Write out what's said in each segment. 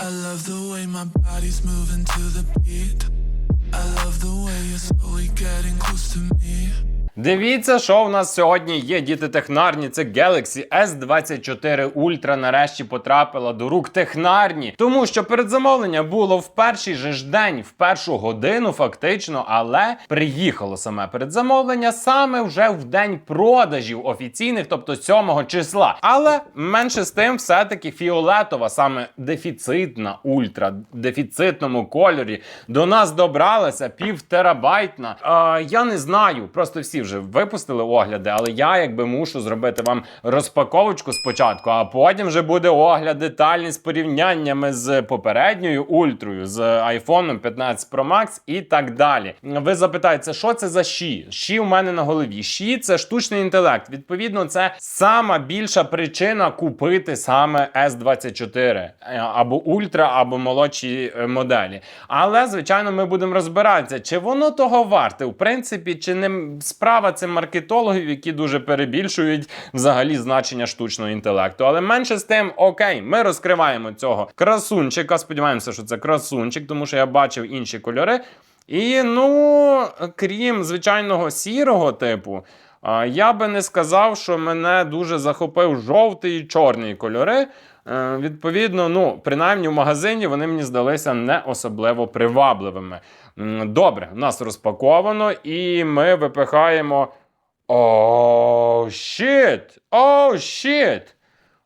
I love the way my body's moving to the beat. I love the way you're slowly getting close to me. Дивіться, що в нас сьогодні є діти технарні. Це Galaxy S24 Ultra нарешті потрапила до рук технарні. Тому що передзамовлення було в перший же ж день, в першу годину, фактично, але приїхало саме передзамовлення саме вже в день продажів офіційних, тобто 7 числа. Але менше з тим, все-таки фіолетова, саме дефіцитна ультра, дефіцитному кольорі до нас добралася пів терабайтна. Е, я не знаю, просто всі вже випустили огляди, але я якби мушу зробити вам розпаковочку спочатку, а потім вже буде огляд детальний з порівняннями з попередньою ультрою, з iPhone 15 Pro Max і так далі. Ви запитаєте, що це за щі? Щі у мене на голові. Щі це штучний інтелект. Відповідно, це сама більша причина купити саме S24 е, або ультра, або молодші е, моделі. Але звичайно, ми будемо розбиратися, чи воно того варте, в принципі, чи не справа це маркетологів, які дуже перебільшують взагалі значення штучного інтелекту. Але менше з тим, окей, ми розкриваємо цього красунчика. Сподіваємося, що це красунчик, тому що я бачив інші кольори. І ну, крім звичайного сірого типу. Я би не сказав, що мене дуже захопив жовтий і чорний кольори. Е, Відповідно, ну, принаймні в магазині вони мені здалися не особливо привабливими. Добре, у нас розпаковано, і ми випихаємо. О, щит! О, щит!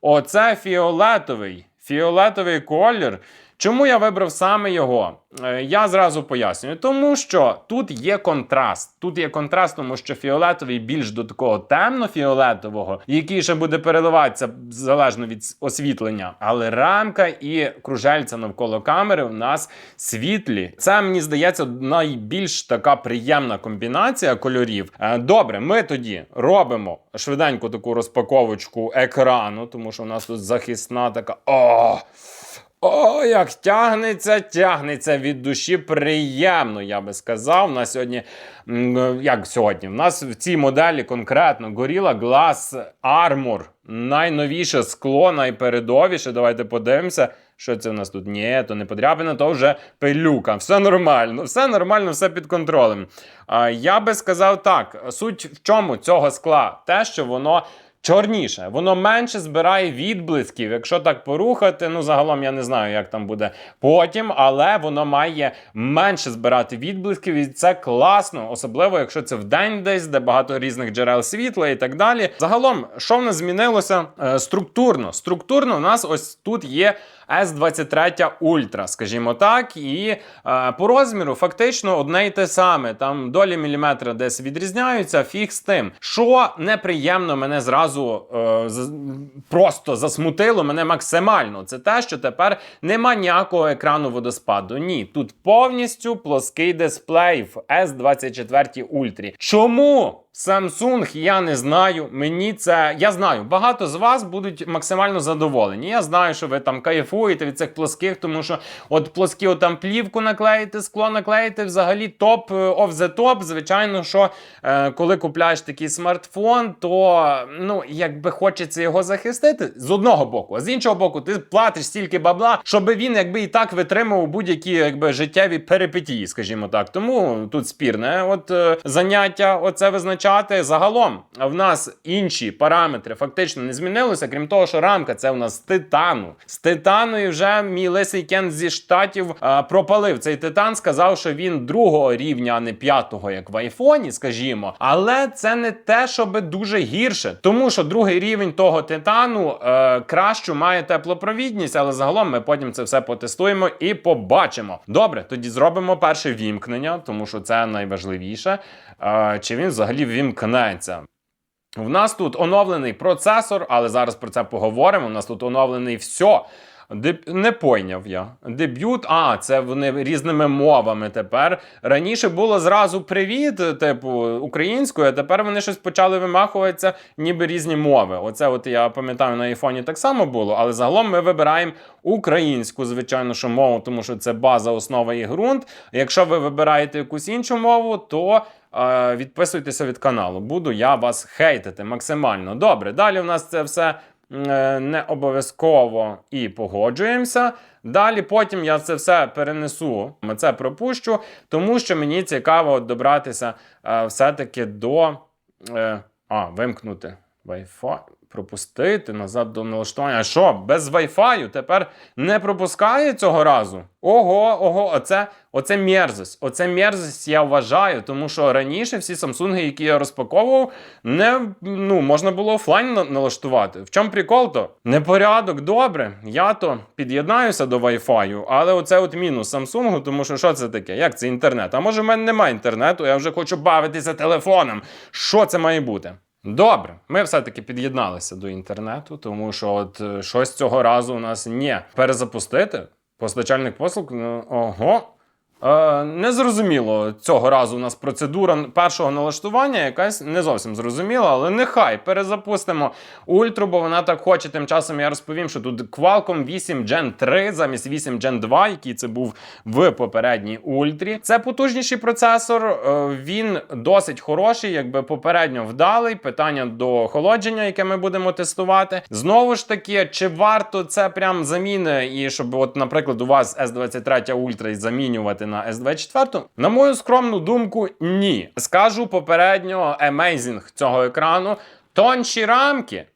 Оце фіолетовий. Фіолетовий колір. Чому я вибрав саме його? Е, Я зразу пояснюю. Тому що тут є контраст. Тут є контраст, тому що фіолетовий більш до такого темно-фіолетового, який ще буде переливатися залежно від освітлення. Але рамка і кружельця навколо камери у нас світлі. Це мені здається найбільш така приємна комбінація кольорів. Е, Добре, ми тоді робимо швиденько таку розпаковочку екрану, тому що у нас тут захисна така. О! О, як тягнеться, тягнеться від душі. Приємно, я би сказав. У нас сьогодні, як сьогодні? У нас в цій моделі конкретно Gorilla Glass Armor. Найновіше скло, найпередовіше. Давайте подивимося. Що це у нас тут? Ні, то не подряпина, то вже пилюка. Все нормально, все нормально, все під контролем. Я би сказав так: суть в чому цього скла? Те, що воно чорніше, воно менше збирає відблисків. Якщо так порухати, ну загалом я не знаю, як там буде потім, але воно має менше збирати відблисків, і це класно, особливо якщо це в день десь, де багато різних джерел світла і так далі. Загалом, що в нас змінилося Е, структурно? Структурно у нас ось тут є. S23 Ultra, скажімо так, і е, по розміру фактично одне й те саме. Там долі міліметра десь відрізняються, фіг з тим. Що неприємно мене зразу е, просто засмутило мене максимально. Це те, що тепер нема ніякого екрану водоспаду. Ні, тут повністю плоский дисплей в S24 Ultra. Чому? Samsung, я не знаю. Мені це я знаю. Багато з вас будуть максимально задоволені. Я знаю, що ви там кайфуєте від цих плоских, тому що от плоскі от там плівку наклеїти, скло наклеїти, взагалі топ е, of the top. Звичайно, що е, коли купляєш такий смартфон, то ну якби хочеться його захистити з одного боку, а з іншого боку, ти платиш стільки бабла, щоб він якби і так витримував будь-які якби життєві перипетії, скажімо так. Тому тут спірне от е, заняття, оце визначати. Загалом в нас інші параметри фактично не змінилися, крім того, що рамка це у нас титану. З титану і вже мій лисий Кен зі штатів е, пропалив цей титан, сказав, що він другого рівня, а не п'ятого, як в айфоні, скажімо. Але це не те, щоб дуже гірше, тому що другий рівень того титану е, кращу має теплопровідність, але загалом ми потім це все потестуємо і побачимо. Добре, тоді зробимо перше вімкнення, тому що це найважливіше. Е, чи він взагалі вімкнеться? В нас тут оновлений процесор, але зараз про це поговоримо. У нас тут оновлений все. Деб... Не пойняв я. Дебют, а, це вони різними мовами тепер. Раніше було зразу привіт, типу, українською, а тепер вони щось почали вимахуватися, ніби різні мови. Оце, от я пам'ятаю, на айфоні так само було, але загалом ми вибираємо українську, звичайно, що мову, тому що це база, основа і ґрунт. Якщо ви вибираєте якусь іншу мову, то е, відписуйтеся від каналу. Буду я вас хейтити максимально. Добре, далі у нас це все не обов'язково і погоджуємося. Далі потім я це все перенесу, це пропущу, тому що мені цікаво добратися е, все-таки до. Е, а, вимкнути Wi-Fi, пропустити назад до налаштування. А що, без Wi-Fi тепер не пропускає цього разу? Ого, ого, оце, оце мерзость. Оце мерзость я вважаю, тому що раніше всі Samsung, які я розпаковував, не ну, можна було офлайн налаштувати. В чому прикол то? Непорядок, добре. Я то під'єднаюся до Wi-Fi, але оце от мінус Samsung, тому що що це таке? Як це інтернет? А може в мене немає інтернету, я вже хочу бавитися телефоном. Що це має бути? Добре, ми все-таки під'єдналися до інтернету, тому що от е, щось цього разу у нас ні. Перезапустити постачальник послуг, ну, ого. Е, незрозуміло цього разу у нас процедура першого налаштування якась не зовсім зрозуміла, але нехай перезапустимо ультру, бо вона так хоче. Тим часом я розповім, що тут Qualcomm 8 Gen 3 замість 8 Gen 2, який це був в попередній ультрі. Це потужніший процесор. е, Він досить хороший, якби попередньо вдалий. Питання до охолодження, яке ми будемо тестувати. Знову ж таки, чи варто це прям заміни, і щоб, от, наприклад, у вас S23 Ultra і замінювати на S24? На мою скромну думку, ні. Скажу попередньо amazing цього екрану. Тонші рамки.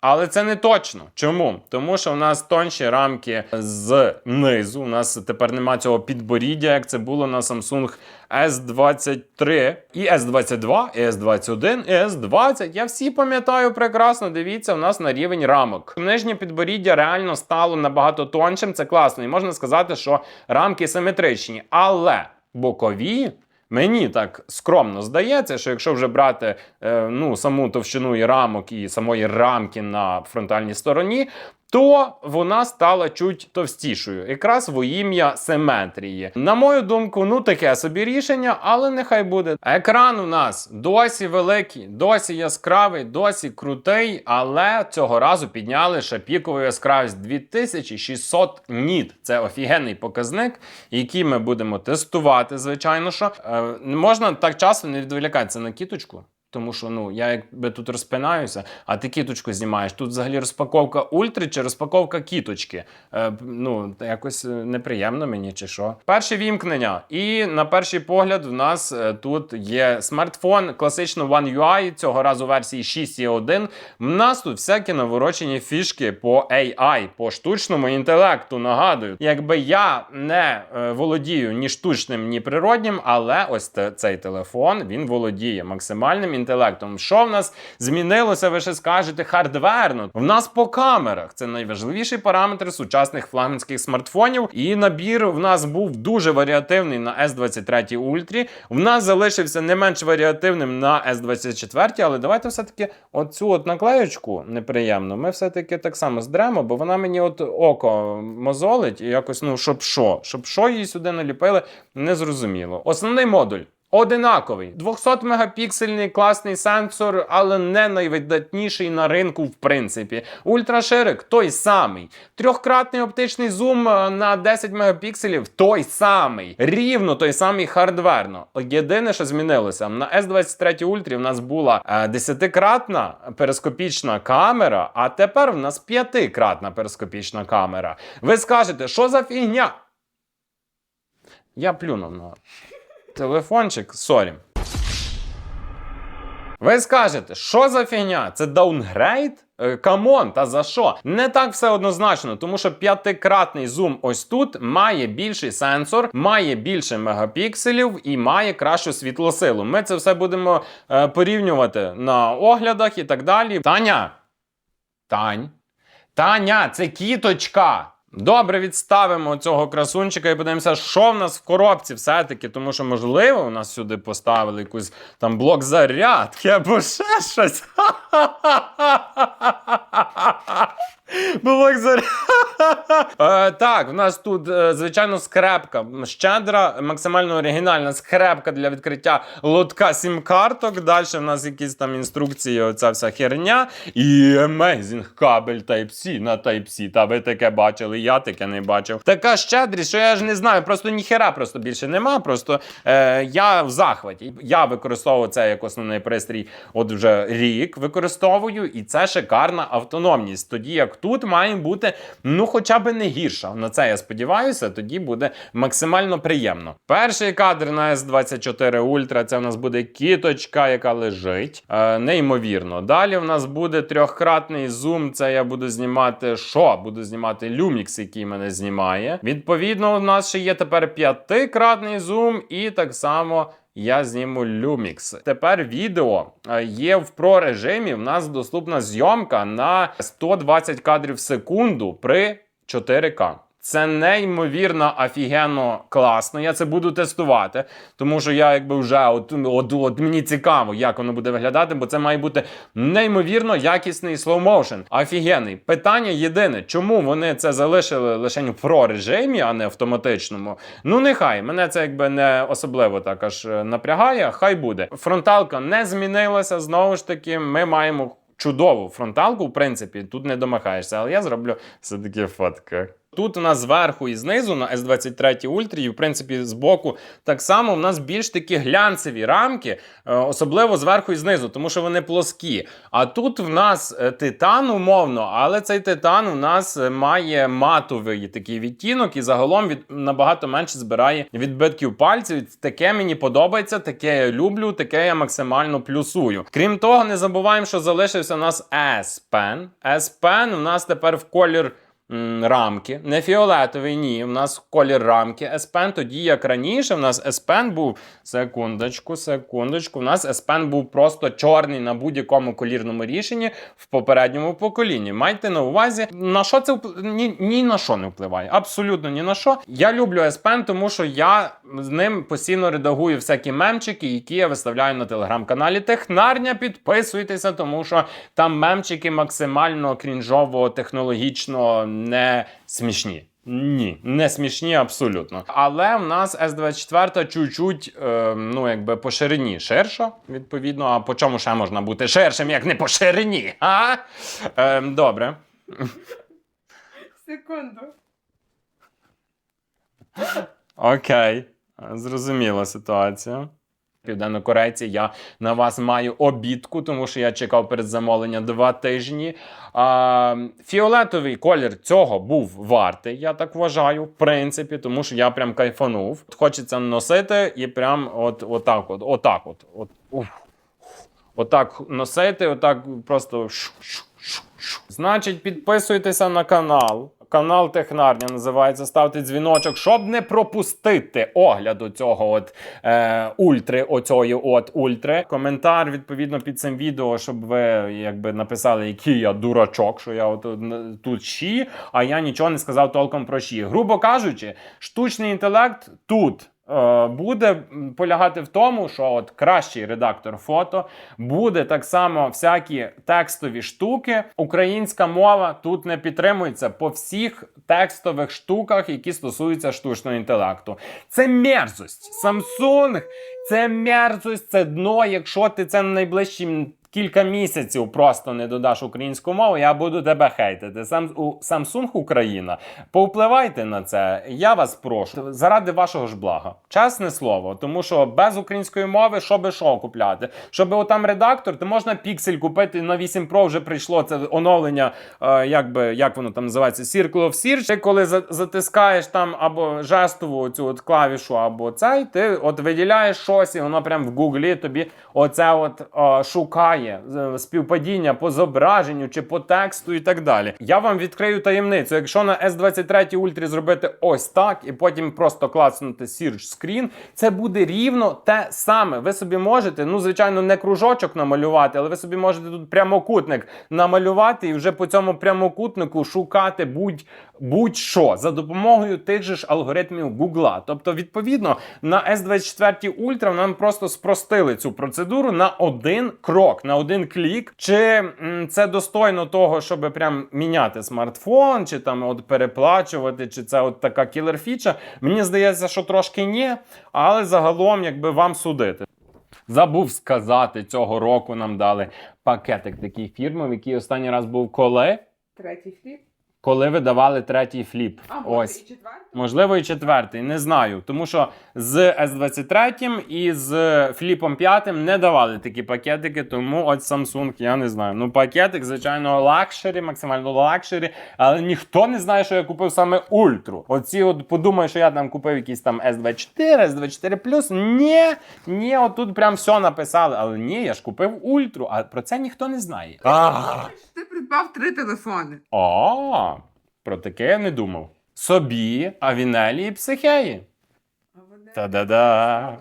Але це не точно. Чому? Тому що у нас тонші рамки знизу. У нас тепер нема цього підборіддя, як це було на Samsung S23 і S22, і S21, і S20. Я всі пам'ятаю прекрасно. Дивіться, у нас на рівень рамок. Нижнє підборіддя реально стало набагато тоншим. Це класно. І можна сказати, що рамки симетричні. Але бокові. Мені так скромно здається, що якщо вже брати е, ну, саму товщину і рамок і самої рамки на фронтальній стороні, то вона стала чуть товстішою, якраз во ім'я симетрії. На мою думку, ну таке собі рішення, але нехай буде. Екран у нас досі великий, досі яскравий, досі крутий, але цього разу підняли ще пікову яскравість 2600 ніт. Це офігенний показник, який ми будемо тестувати, звичайно. що. Е, можна так часто не відволікатися на кіточку. Тому що ну я якби тут розпинаюся, а ти кіточку знімаєш. Тут взагалі розпаковка ультри чи розпаковка кіточки. Е, ну якось е, неприємно мені чи що. Перше вімкнення. І на перший погляд, в нас е, тут є смартфон, класично One UI, цього разу версії 6.1. В нас тут всякі наворочені фішки по AI, по штучному інтелекту. Нагадую, якби я не е, володію ні штучним, ні природнім, але ось цей телефон він володіє максимальним інтелектом. Що в нас змінилося? Ви ще скажете хардверно. В нас по камерах це найважливіший параметр сучасних флагманських смартфонів. І набір в нас був дуже варіативний на S23 Ultra. В нас залишився не менш варіативним на S24, але давайте все-таки оцю от наклеючку неприємну. Ми все-таки так само здремо, бо вона мені от око мозолить і якось, ну, щоб що, щоб що її сюди наліпили, незрозуміло. Основний модуль. Одинаковий 200 мегапіксельний класний сенсор, але не найвидатніший на ринку, в принципі. Ультраширик той самий. Трьохкратний оптичний зум е, на 10 мегапікселів той самий. Рівно той самий хардверно. Єдине, що змінилося, на S23 Ultra в нас була е, 10-кратна перископічна камера, а тепер в нас 5-кратна перископічна камера. Ви скажете, що за фігня? Я плюнув на телефончик, сорі. Ви скажете, що за фігня? Це даунгрейд? Камон, та за що? Не так все однозначно, тому що п'ятикратний зум ось тут має більший сенсор, має більше мегапікселів і має кращу світлосилу. Ми це все будемо е, порівнювати на оглядах і так далі. Таня! Тань! Таня, це кіточка! Добре, відставимо цього красунчика і подивимося, що в нас в коробці все-таки, тому що, можливо, у нас сюди поставили якийсь там блок зарядки або ще щось. Як. Е, Так, в нас тут, е, звичайно, скрепка. Щедра, максимально оригінальна скрепка для відкриття лотка сім-карток. Далі в нас якісь там інструкції, оця вся херня. І Amazing кабель Type-C на Type-C. Та ви таке бачили, я таке не бачив. Така щедрість, що я ж не знаю, просто ніхера просто більше нема. Просто е, я в захваті. Я використовую це як основний пристрій, от вже рік використовую, і це шикарна автономність. Тоді як тут має бути ну хоча б не гірша. На це я сподіваюся, тоді буде максимально приємно. Перший кадр на S24 Ultra це в нас буде кіточка, яка лежить. Е, неймовірно. Далі в нас буде трьохкратний зум. Це я буду знімати що? Буду знімати Lumix, який мене знімає. Відповідно, у нас ще є тепер п'ятикратний зум, і так само. Я зніму Lumix. Тепер відео е, є в про режимі. В нас доступна зйомка на 120 кадрів в секунду при 4К. Це неймовірно офігенно класно. Я це буду тестувати, тому що я якби вже от, от, от мені цікаво, як воно буде виглядати, бо це має бути неймовірно якісний слоу-моушен. Офігенний. Питання єдине, чому вони це залишили лише в про режимі, а не автоматичному. Ну нехай мене це якби не особливо так аж е, напрягає. Хай буде. Фронталка не змінилася. Знову ж таки, ми маємо. Чудову фронталку, в принципі, тут не домахаєшся, але я зроблю все-таки фотки. Тут у нас зверху і знизу на S23 Ultra, і в принципі збоку так само у нас більш такі глянцеві рамки, е, особливо зверху і знизу, тому що вони плоскі. А тут в нас е, титан умовно, але цей титан у нас е, має матовий такий відтінок і загалом від набагато менше збирає відбитків пальців. Таке мені подобається, таке я люблю, таке я максимально плюсую. Крім того, не забуваємо, що залишився у нас S-Pen. S-Pen у нас тепер в колір рамки. Не фіолетовий, ні. У нас колір рамки S-Pen. Тоді, як раніше, у нас S-Pen був. Секундочку, секундочку. У нас S-Pen був просто чорний на будь-якому колірному рішенні в попередньому поколінні. Майте на увазі, на що це впл- ні, ні на що не впливає. Абсолютно ні на що. Я люблю S-Pen, тому що я з ним постійно редагую всякі мемчики, які я виставляю на телеграм-каналі Технарня. Підписуйтеся, тому що там мемчики максимально крінжово, технологічно не смішні. Ні, не смішні абсолютно. Але в нас S24 чуть-чуть, е, ну якби по ширині ширша, відповідно. А по чому ще можна бути ширшим, як не по ширині? А? Е, добре. Секунду. Окей, зрозуміла ситуація. Південнокорейці, я на вас маю обідку, тому що я чекав перед замовлення два тижні. А, фіолетовий колір цього був вартий, я так вважаю, в принципі, тому що я прям кайфанув. Хочеться носити і прям от, отак, от, отак, от, от, отак носити, отак просто. Значить, підписуйтеся на канал. Канал Технарня називається. Ставте дзвіночок, щоб не пропустити огляду цього от е, ультри, оцьої от ультри. Коментар відповідно під цим відео, щоб ви якби написали, який я дурачок, що я от тут щі, а я нічого не сказав толком про щі. Грубо кажучи, штучний інтелект тут. Е, Буде полягати в тому, що от кращий редактор фото буде так само всякі текстові штуки. Українська мова тут не підтримується по всіх текстових штуках, які стосуються штучного інтелекту. Це мерзость. Samsung це мерзость, це дно. Якщо ти це найближчі кілька місяців просто не додаш українську мову, я буду тебе хейтити. Сам у Samsung Україна. Повпливайте на це. Я вас прошу заради вашого ж блага. Чесне слово, тому що без української мови що би що купляти? Щоб отам редактор, то можна піксель купити на 8 Pro вже прийшло це оновлення, е, як би як воно там називається, Circle of Search. Ти коли за- затискаєш там або жестову цю от клавішу, або цей, ти от виділяєш щось, і воно прям в гуглі тобі оце от е, шукає е, співпадіння по зображенню чи по тексту і так далі. Я вам відкрию таємницю. Якщо на S23 Ultra зробити ось так, і потім просто клацнути Search Screen, це буде рівно те саме. Ви собі можете, ну звичайно, не кружочок намалювати, але ви собі можете тут прямокутник намалювати і вже по цьому прямокутнику шукати будь будь-що за допомогою тих же ж алгоритмів Гугла. Тобто, відповідно, на S24 Ultra нам просто спростили цю процедуру на один крок. На один клік. Чи це достойно того, щоб прям міняти смартфон, чи там от переплачувати, чи це от така кілер-фіча? Мені здається, що трошки ні, але загалом, якби вам судити. Забув сказати, цього року нам дали пакетик такий фірмовий, який останній раз був коли? Третій фліп. Коли видавали третій фліп. А, Ось. і? Можливо, і четвертий, не знаю. Тому що з S23 і з Фліпом 5 не давали такі пакетики, тому от Samsung, я не знаю. Ну, пакетик, звичайно, лакшері, максимально лакшері, але ніхто не знає, що я купив саме ультру. Оці от подумають, що я там купив якийсь там S24, S24 Ні, ні, отут прям все написали. Але ні, я ж купив ультру, а про це ніхто не знає. Ти придбав три телефони. а, про таке я не думав. Собі, Авінелі і Психеї. Та-да-да.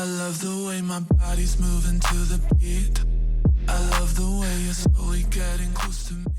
I love the way my body's moving to the beat. I love the way you're slowly getting close to me.